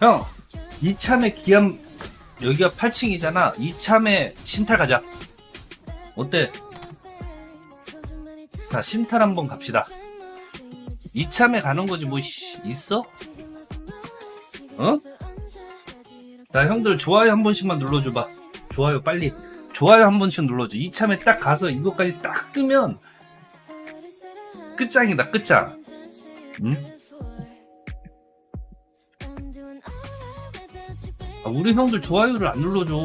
형, 이참에 기암, 여기가 8층이잖아. 이참에 신탈 가자. 어때? 자, 신탈 한번 갑시다. 이참에 가는 거지, 뭐, 씨, 있어? 어? 자, 형들 좋아요 한 번씩만 눌러줘봐. 좋아요, 빨리. 좋아요 한 번씩 눌러줘. 이참에 딱 가서 이것까지 딱 뜨면 끝장이다, 끝장. 응? 아, 우리 형들 좋아요를 안 눌러줘.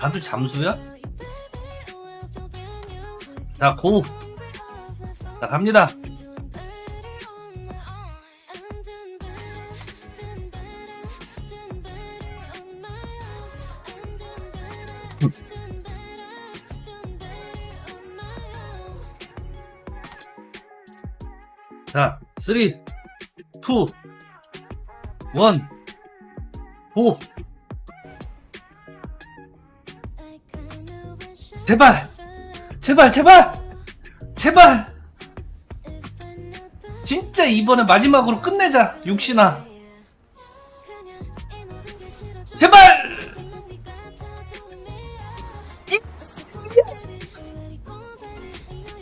다들 잠수야? 자, 고! 자, 갑니다. 자, 3, 2, 1, 고! 제발! 제발, 제발! 제발! 진짜 이번에 마지막으로 끝내자, 육신아. 제발!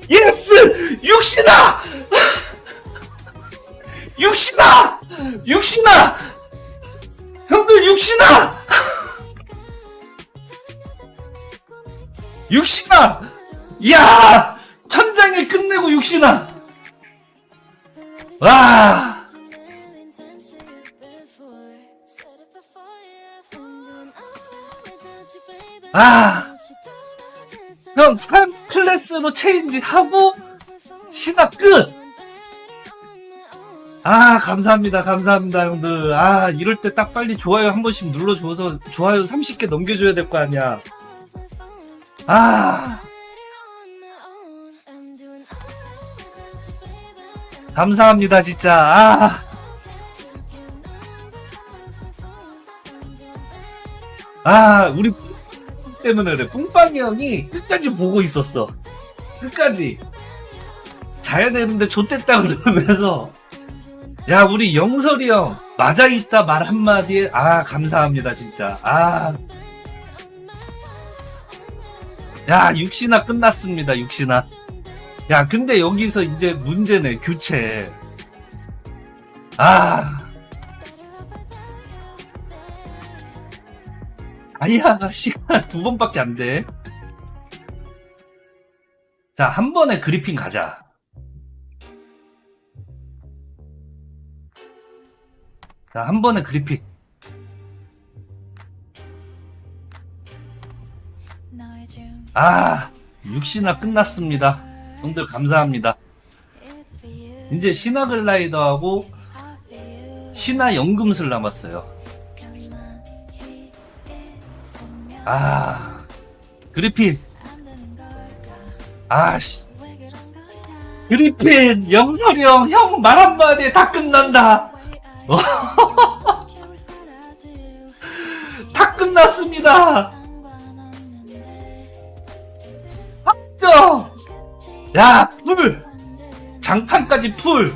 예스! 육신아! 육신아! 육신아! 형들 육신아! 육신아! 이야! 천장에 끝내고 육신아! 와! 아! 형, 참 클래스로 체인지 하고, 신압 끝! 아, 감사합니다, 감사합니다, 형들. 아, 이럴 때 딱 빨리 좋아요 한 번씩 눌러줘서 좋아요 30개 넘겨줘야 될 거 아니야. 아, 감사합니다, 진짜. 아, 아, 우리 때문에 그래. 뿡빵이 형이 끝까지 보고 있었어. 끝까지. 자야 되는데 좆됐다 그러면서. 야, 우리 영설이 형. 맞아 있다 말 한마디에, 아, 감사합니다, 진짜. 아. 야, 육시나 끝났습니다, 육시나. 야, 근데 여기서 이제 문제네, 교체. 아. 아이야가 시간 두 번밖에 안 돼. 자, 한 번에 그리핀 가자. 자, 한 번에 그리핀. 아, 6시나 끝났습니다. 형들 감사합니다. 이제 신화 글라이더하고 신화 연금술 남았어요. 아, 그리핀. 아씨. 그리핀, 영설이 형, 형 말 한마디에 다 끝난다. 끝났습니다. 야, 풀! 장판까지 풀!